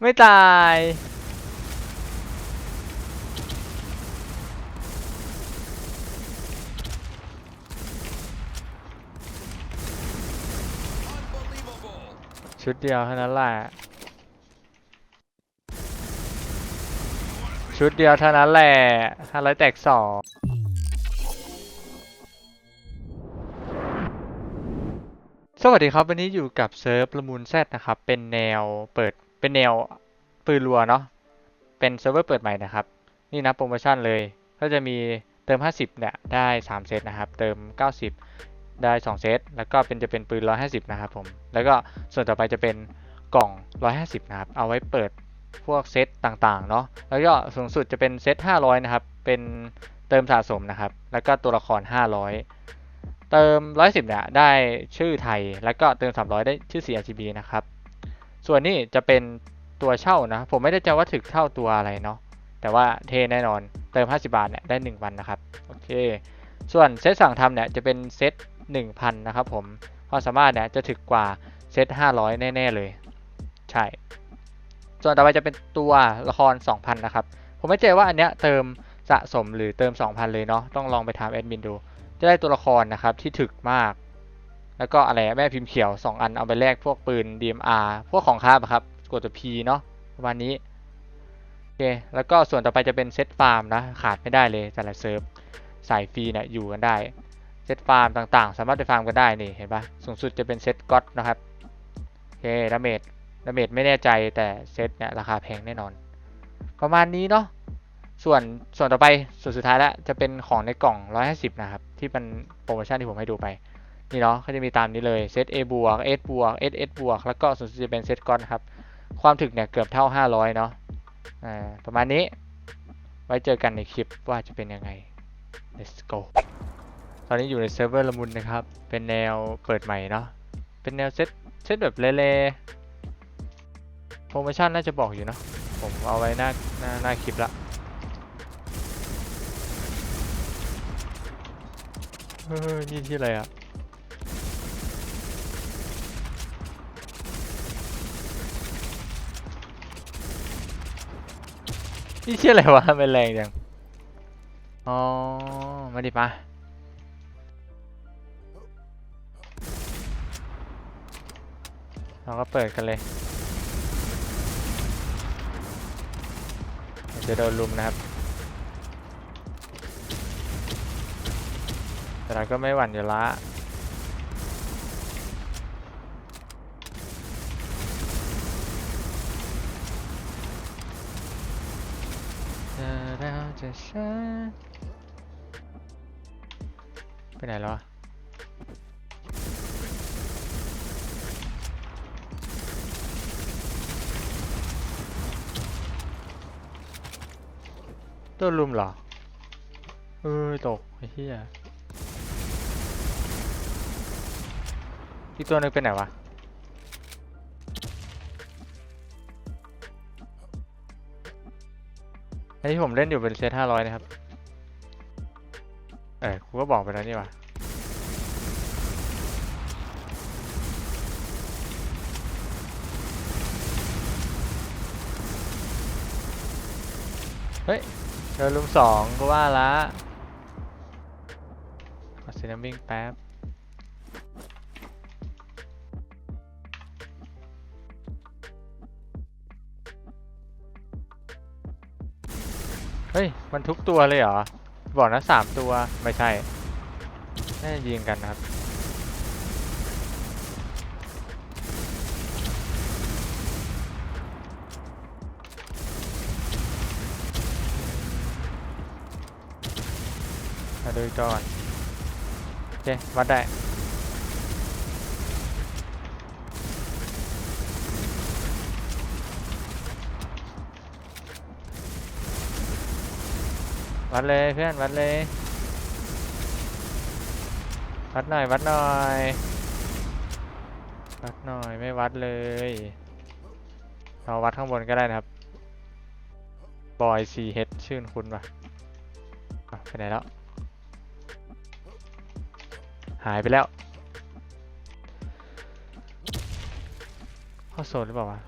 ไม่ตาย ชุดเดียวเท่านั้นแหละ ชุดเดียวเท่านั้นแหละห้าร้อยแตกสอง สวัสดีครับ วันนี้อยู่กับเซิร์ฟละมุนแซดนะครับ เป็นแนวเปิดเป็นแนวปืนรัวเนาะเป็นเซิร์ฟเวอร์เปิดใหม่นะครับ นี่นะโปรโมชั่นเลย ก็จะมีเติม 50 เนี่ย ได้ 3 เซตนะครับ เติม 90 ได้ 2 เซต แล้วก็เป็นจะเป็นปืน 150 นะครับผม แล้วก็ส่วนต่อไปจะเป็นกล่อง 150 นะครับ เอาไว้เปิดพวกเซตต่างๆ เนาะแล้วก็สูงสุดจะเป็นเซต 500 นะครับ เป็นเติมสะสมนะครับ แล้วก็ตัวละคร 500 เติม 110 เนี่ย ได้ชื่อไทย แล้วก็เติม 300 ได้ชื่อ CRGB นะครับ ส่วนนี้จะเป็นตัวเช่านะ ผมไม่ได้จำว่าถึกเท่าตัวอะไรเนาะ แต่ว่าเทแน่นอน เติม 50 บาทเนี่ย ได้ 1 วันนะครับ โอเค ส่วนเซตสั่งทำเนี่ย จะเป็นเซต 1,000 นะครับผม ความสามารถเนี่ย จะถึกกว่าเซต 500 แน่ ๆ เลย ใช่ ส่วนต่อไปจะเป็นตัวละคร 2,000 นะครับ ผมไม่เจอว่าอันเนี้ยเติมสะสมหรือเติม 2,000 เลยเนาะ ต้องลองไปถามแอดมินดู จะได้ตัวละครนะครับที่ถึกมาก แล้วก็อะไรแม่พิมพ์เขียว 2 อันเอาไปแลกพวกปืน DMR พวกของคาบะครับกดตัว P เนาะประมาณนี้โอเคแล้วก็ส่วนต่อไปจะเป็นเซตฟาร์มนะขาดไม่ได้เลยแต่ละเซิร์ฟสายฟรีเนี่ยอยู่กันได้เซตฟาร์มต่างๆ สามารถไปฟาร์มกันได้นี่เห็นปะสูงสุดจะเป็นเซตก็อตนะครับโอเคดาเมจดาเมจไม่แน่ใจแต่เซตเนี่ยราคาแพงแน่นอน ประมาณนี้เนาะ ส่วนส่วนต่อไปส่วนสุดท้ายแล้วจะเป็นของในกล่อง 150 นะครับ ที่เป็นโปรโมชั่นที่ผมให้ดูไป นี่เนาะเขาจะมีตามนี้เลยเซต A บวก S บวก S S บวกแล้วก็ส่วนจะเป็นเซตก็อตครับ ความถึกเนี่ยเกือบเท่า 500 เนาะอ่าประมาณนี้ ไว้เจอกันในคลิปว่าจะเป็นยังไง let's go ตอนนี้อยู่ในเซิร์ฟเวอร์ละมุนนะครับ เป็นแนวเปิดใหม่เนาะเป็นแนวเซตเซตแบบเล่ๆโปรโมชั่นน่าจะบอกอยู่เนาะผมเอาไว้หน้าหน้าหน้าคลิปละ เฮ้ยนี่ที่อะไรอะนี่ที่ออะไรวะทำไมแรงจัง อ๋อ มาดิมาเราก็เปิดกันเลยจะโดนลุมนะครับ เราก็ไม่หวั่นอยู่ละเธอเราจะฉันไปไหนแล้วอะโดนลุมเหรอ เออตกไอ้เหี้ย อีกตัวหนึงไปไหนวะ อันที่ผมเล่นอยู่เป็นเซตห้าร้อยนะครับ เออกูก็บอกไปแล้วนี่ว่าเฮ้ยเดินลุมสองก็ว่าละขอเซนวิ่งแป๊บ ฮ้ย มันทุกตัวเลยเหรอ บอกนะสามตัว ไม่ใช่ น่าจะยิงกันนะครับ มาดูอีกตัวก่อน โอเค วัดได้ วัดเลยเพื่อนวัดเลย วัดหน่อยวัดหน่อย วัดหน่อยไม่วัดเลย เราวัดข้างบนก็ได้นะครับบอยซีเฮดชื่นคุณปะอะไปไหนแล้ว หายไปแล้วเข้าโซนหรือเปล่าวะ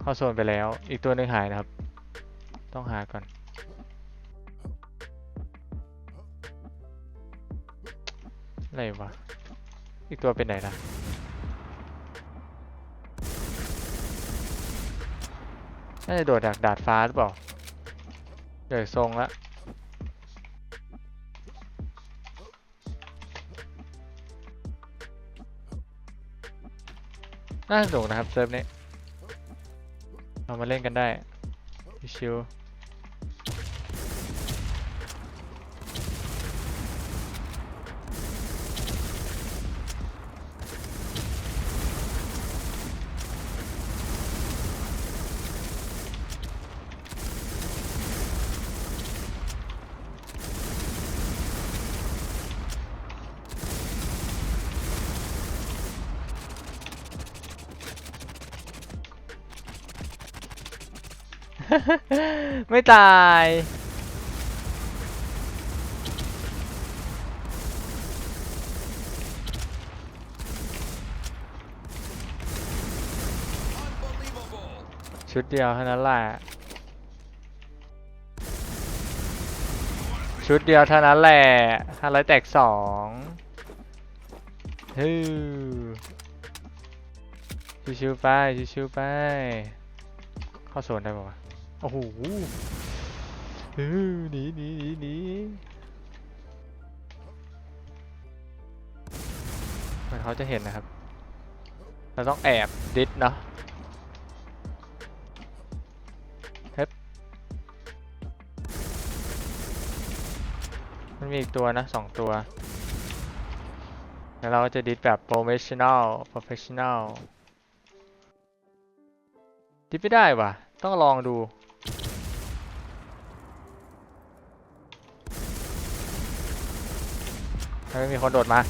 เข้าโซนไปแล้ว อีกตัวหนึ่งหายนะครับ ต้องหาก่อน อะไรวะ อีกตัวเป็นไหนล่ะน่าจะโดดจากดาดฟ้าหรือเปล่าเดี๋ยวทรงละน่าสนุกนะครับเซิร์ฟนี้ เรามาเล่นกันได้ ชิวๆ ไม่ตาย ชุดเดียวเท่านั้นแหละ ชุดเดียวเท่านั้นแหละห้าร้อยแตกสองฮึชิวๆไปชิวๆไป เข้าโซนได้ปะวะ โอ้โหหนีหนีหนีหนีเหมือนเขาจะเห็นนะครับ เราต้องแอบดิสเนาะเฮ้มันมีอีกตัวนะสองตัว แล้วเราก็จะดิสแบบ professional professional ดิสไม่ได้ว่ะ ต้องลองดู ถ้า ไม่มีคนโดดมา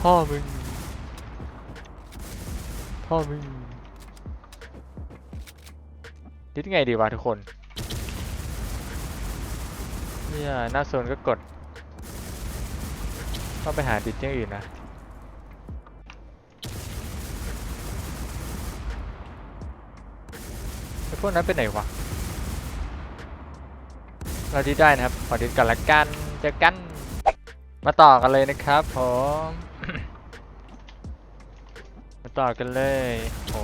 พ่อมึง พ่อมึงดิสไงดีวะทุกคน เนี่ยหน้าโซนก็กด ก็ไปหาดิสอย่างอื่นนะไอ้พวกนั้นเป็นไหนวะ เราดิสได้นะครับ ขอดิสกันละกันเจอกัน มาต่อกันเลยนะครับผม มาต่อกันเลยโห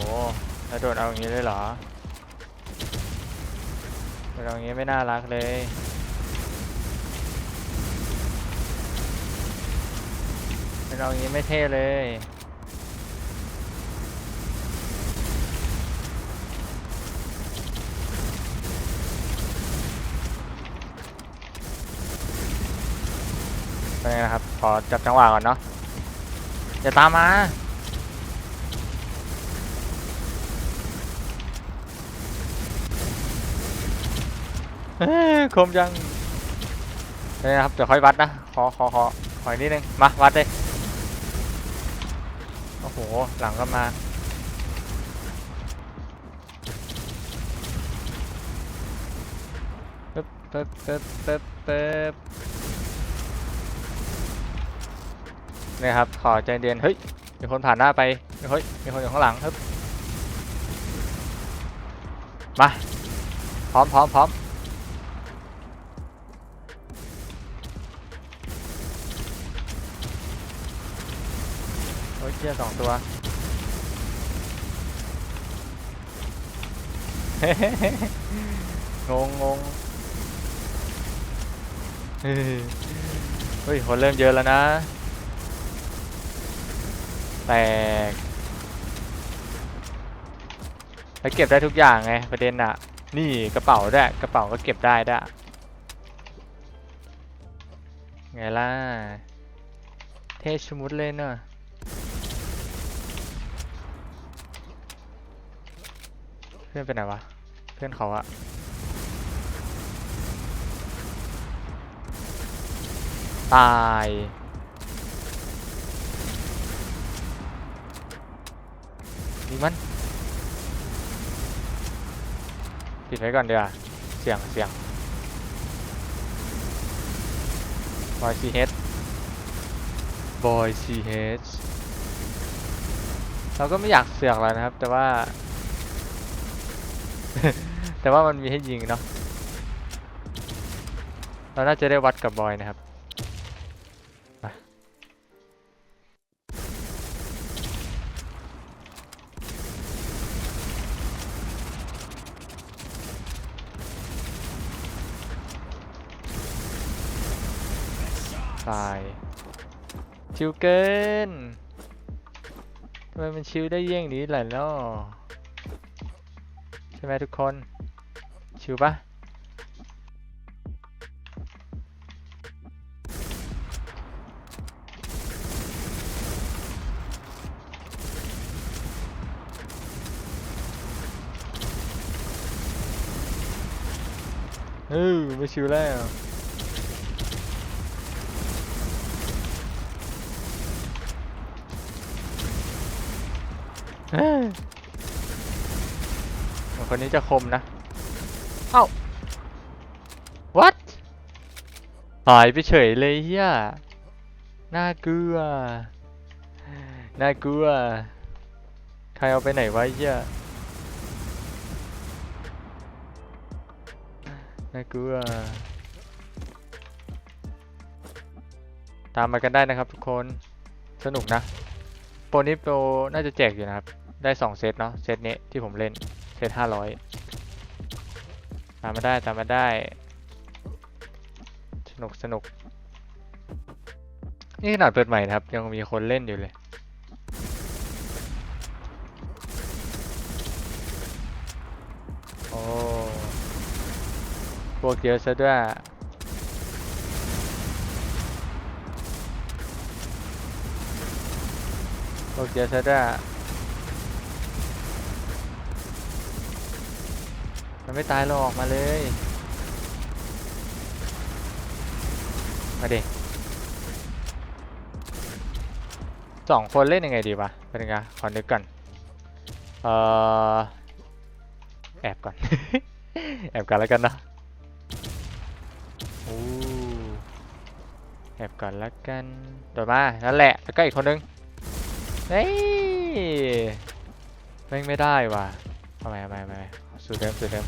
แล้วโดนเอาอย่างนี้เลยเหรอโดนเอาอย่างนี้ไม่น่ารักเลยเป็นเอาอย่างนี้ไม่เท่เลย เป็นไงนะครับ ขอจับจังหวะก่อนเนาะอย่าตามมาเอ้ยคมจังนี่นะครับ เดี๋ยวค่อยวัดนะ ขอขอขอขออีกนิดนึง มา วัดเลย โอ้โห หลังก็มาปึ๊บปึ๊บปึ๊บปึ๊บปึ๊บเนี่ยครับขอใจเย็นเฮ้ยมีคนผ่านหน้าไปเฮ้ยมีคนอยู่ข้างหลังฮึบมาพร้อมพร้อมพร้อมโอ้ยเชี่ยสองตัวงงงงเฮ้ยเฮ้ยคนเริ่มเยอะแล้วนะ ตกแล้วเก็บได้ทุกอย่างไงประเด็นอะนี่กระเป๋าด้วยกระเป๋าก็เก็บได้ด้วยไงล่ะ เทชมุดเลยเนอะเพื่อนเป็นไหนวะ เพื่อนเขาอะตาย นี่มันปิดไว้ก่อนเดี๋ยวาเสียงเสียง Boy CH Boy CH เราก็ไม่อยากเสือกแล้วนะครับ แต่ว่า แต่ว่ามันมีให้ยิงเนาะเราน่าจะได้วัดกับบอยนะครับ ชิวเกินทำไมมันชิวได้เยี่ยงนี้แหละเนาะใช่ไหมทุกคน ชิวปะเออไม่ชิวแล้ว เอ้ยเหมือน คนนี้จะคมนะ เอ้า what หายไปเฉยเลยเฮียน่ากลัว น่ากลัว ใครเอาไปไหนวะเฮียน่ากลัว ตามมากันได้นะครับทุกคน สนุกนะ โปรนี้โปรน่าจะแจกอยู่นะครับ ได้ 2 เซตเนาะ เซตนี้ที่ผมเล่นเซต500ตามมาได้ตามมาได้ สนุกสนุก นี่ขนาดเปิดใหม่นะครับ ยังมีคนเล่นอยู่เลยโอ้พวกเยอะซะด้วยพวกเยอะซะด้วย มันไม่ตายหรอกมาเลย มาดิสองคนเล่นยังไงดีวะเป็นไงขอนึกก่อนเอ่อแอบก่อน แอบก่อนแล้วกันเนอะอู้แอบก่อนแล้วกันโดดมานั่นแหละแล้วก็อีกคนนึงเฮ้ยแม่ไม่ได้ว่ะ ทำไมทำไมทำไมสูตรเดิมสูตรเดิม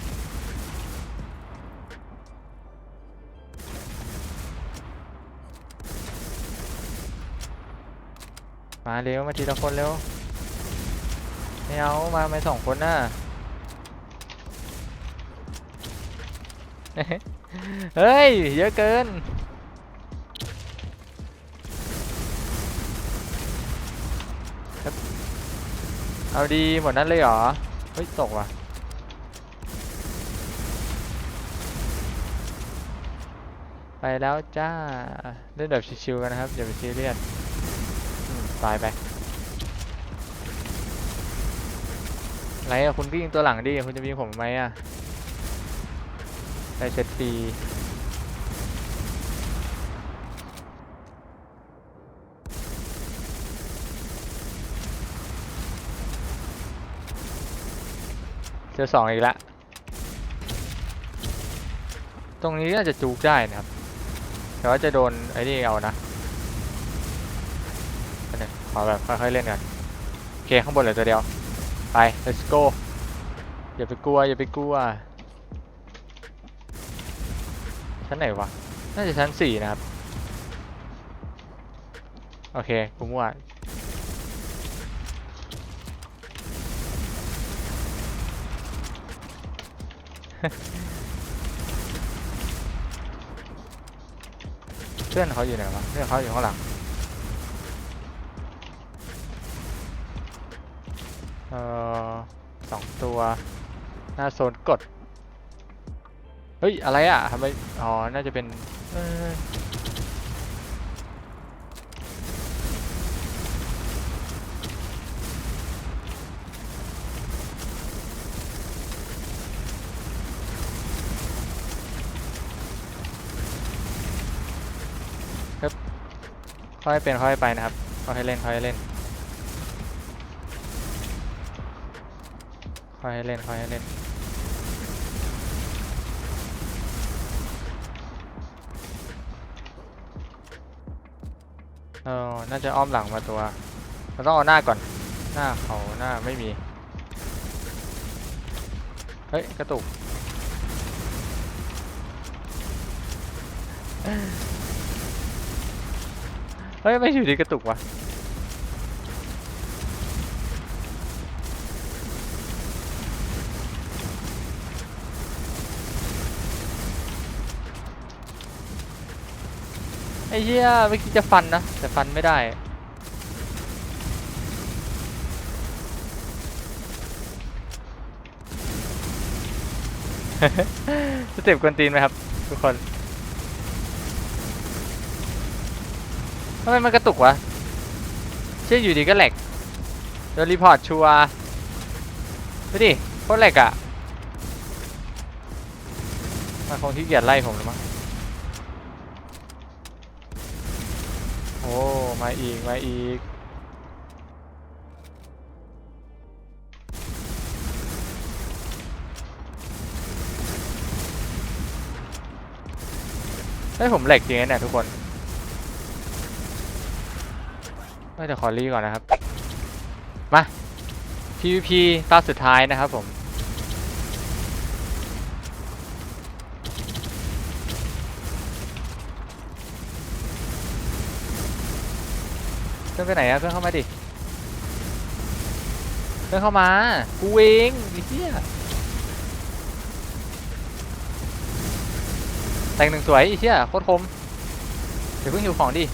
มาเร็ว มาทีละคนเร็ว ไม่เอา มาไม่สองคนน่ะ เฮ้ย เยอะเกินเอาดีหมดนั้นเลยเหรอ เฮ้ย ตกว่ะ ไปแล้วจ้า เล่นแบบชิวๆกันนะครับ อย่าไปซีเรียสตายไปไรอะคุณวิ่งตัวหลังดิ คุณจะวิ่งผมไหมอะได้เซตฟรี เจอสองอีกแล้วตรงนี้น่าจะจูกได้นะครับ แต่ว่าจะโดนไอ้นี่เอานะนนี้ขอแบบค่อยๆเล่นกันโอเคข้างบนเหลือตัวเดียว ไป let's go อย่าไปกลัวอย่าไปกลัว ชั้นไหนวะ น่าจะชั้นสี่นะครับ โอเคกูมั่ว เพื่อนเขาอยู่ไหนวะเพื่อนเขาอยู่ข้างหลังเอ่อสองตัว หน้าโซนกด เฮ้ย อะไรอะทำไมอ๋อ น่าจะเป็นเอ้ยครับ ค่อยเป็นค่อยไปนะครับค่อยให้เล่นค่อยให้เล่นค่อยให้เล่นค่อยให้เล่นเออน่าจะอ้อมหลังมาตัวเราต้องเอาหน้าก่อน หน้าเขาหน้าไม่มี เฮ้ย กระตุก เฮ้ย ไม่อยู่ดีกระตุกวะไอ้เหี้ยเมื่อกี้จะฟันนะ แต่ฟันไม่ได้สเต็ปกวนตีนไหมครับ ทุกคน ทำไมมันกระตุกวะ เชื่ออยู่ดีก็แหลกโดนรีพอร์ตชัวร์ดูดิโคตรแหลกอะมันคงที่เกียจไล่ผมหรือมั้งโอ้ มาอีก มาอีกเฮ้ผมแหลกจริงนะเนี่ยทุกคน ไม่แต่ขอรีก่อนนะครับ มา PVP ตาสุดท้ายนะครับผม เพื่อนไปไหนอะเพื่อนเข้ามาดิ เพื่อนเข้ามา กูเองไอ้เหี้ยแต่งหนึ่งสวยไอ้เหี้ยโคตรคมเดี๋ยวเพิ่งหิวของดิ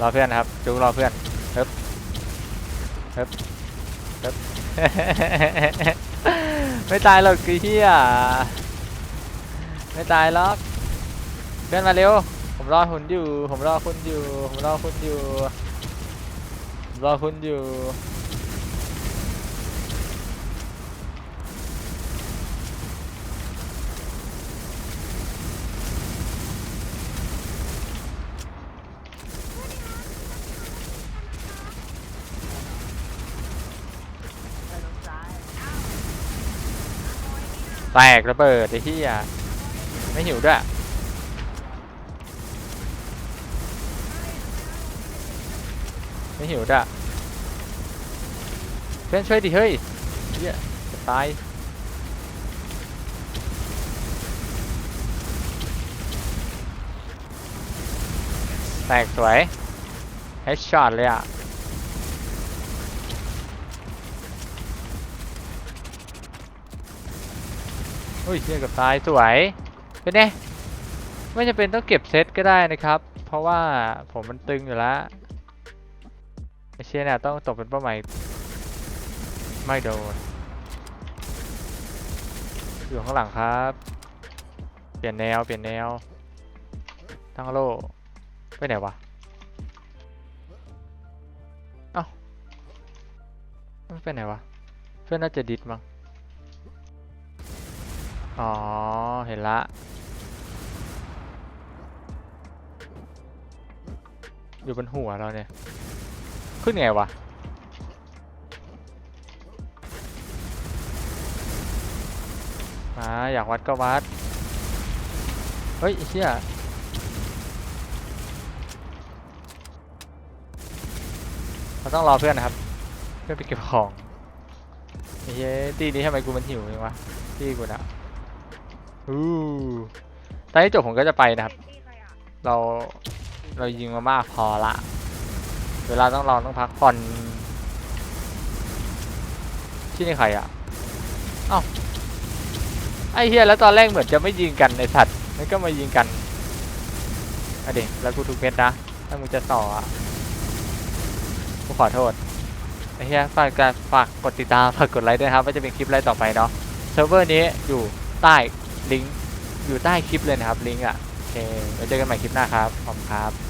รอเพื่อนนะครับจุกรอเพื่อนเฮ้บเฮ้บเฮ้บไม่ตายหรอกไอ้เหี้ยไม่ตายหรอกเพื่อนมาเร็ว ผมรอคุณอยู่ ผมรอคุณอยู่ ผมรอคุณอยู่รอคุณอยู่ แตกระเบิดไอ้ที่อะไม่หิวด้วยไม่หิวด้วยเพื่อนช่วยดิเฮ้ยเฮียจะตายแตกสวยเฮดช็อตเลยอะ อุ้ยเฮียกับตายสวยเป็นไงไม่จำเป็นต้องเก็บเซตก็ได้นะครับ เพราะว่าผมมันตึงอยู่แล้วไอเชียเนี่ยต้องตกเป็นเป้าหมายไม่โดนอยู่ข้างหลังครับ เปลี่ยนแนวเปลี่ยนแนวตั้งโล่ไปไหนวะเอ้ามันไปไหนวะเพื่อนน่าจะดิดมั้ง อ๋อ เห็นละอยู่บนหัวเราเนี่ย ขึ้นไงวะ มา อยากวัดก็วัด เฮ้ยเชี่ยเราต้องรอเพื่อนนะครับ เพื่อนไปเก็บของไอ้เฮ้ยตีนี้ทำไมกูมันหิวจังวะตีกูนะ อู้ตอนที่จบผมก็จะไปนะครับ เราเรายิงมามากพอละ เวลาต้องลอต้องพักผ่อน ที่นี่ใครอะเอ้าไอ้เฮียแล้วตอนแรกเหมือนจะไม่ยิงกันไอสัตว์มันก็มายิงกันอะเด็กแล้วกูทุกเม็ดนะ ถ้ามึงจะต่ออะกูขอโทษไอ้เฮียฝากการฝากกดติดตามฝากกดไลค์ด้วยนะครับว่าจะเป็นคลิปอะไรต่อไปเนาะเซิร์ฟเวอร์นี้อยู่ใต้ ลิงก์อยู่ใต้คลิปเลยนะครับลิงก์อะโอเคไว้เจอกันใหม่คลิปหน้าครับขอบคุณครับ